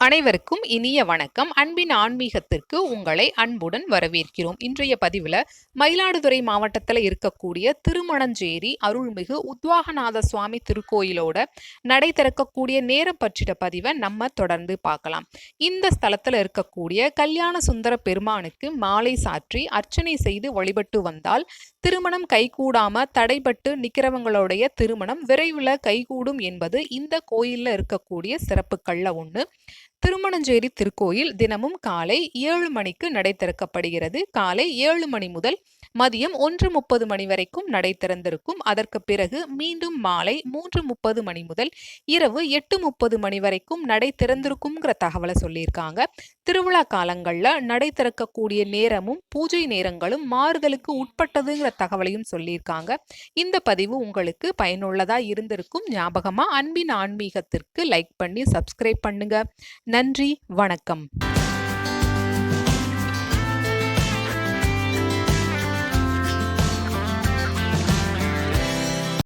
அனைவருக்கும் இனிய வணக்கம். அன்பின் ஆன்மீகத்திற்கு உங்களை அன்புடன் வரவேற்கிறோம். இன்றைய பதிவில் மயிலாடுதுறை மாவட்டத்தில் இருக்கக்கூடிய திருமணஞ்சேரி அருள்மிகு உத்வாகநாத சுவாமி திருக்கோயிலோட நடை திறக்கக்கூடிய நேரம் பற்றிய பதிவை நம்ம தொடர்ந்து பார்க்கலாம். இந்த ஸ்தலத்தில் இருக்கக்கூடிய கல்யாண சுந்தர பெருமானுக்கு மாலை சாற்றி அர்ச்சனை செய்து வழிபட்டு வந்தால் திருமணம் கைகூடாம தடைபட்டு நிற்கிறவங்களுடைய திருமணம் விரைவில் கைகூடும் என்பது இந்த கோயிலில் இருக்கக்கூடிய சிறப்புக்கள்ல ஒன்று திருமணஞ்சேரி திருக்கோயில் தினமும் காலை ஏழு மணிக்கு நடை திறக்கப்படுகிறது. காலை ஏழு மணி முதல் மதியம் ஒன்று முப்பது மணி வரைக்கும் நடை திறந்திருக்கும். அதற்கு பிறகு மீண்டும் மாலை மூன்று முப்பது மணி முதல் இரவு எட்டு முப்பது மணி வரைக்கும் நடை திறந்திருக்குங்கிற தகவலை சொல்லியிருக்காங்க. திருவிழா காலங்களில் நடை திறக்கக்கூடிய நேரமும் பூஜை நேரங்களும் மாறுதலுக்கு உட்பட்டதுங்கிற தகவலையும் சொல்லியிருக்காங்க. இந்த பதிவு உங்களுக்கு பயனுள்ளதா இருந்திருக்கும். ஞாபகமா அன்பின் ஆன்மீகத்திற்கு லைக் பண்ணி சப்ஸ்கிரைப் பண்ணுங்க. நன்றி வணக்கம்.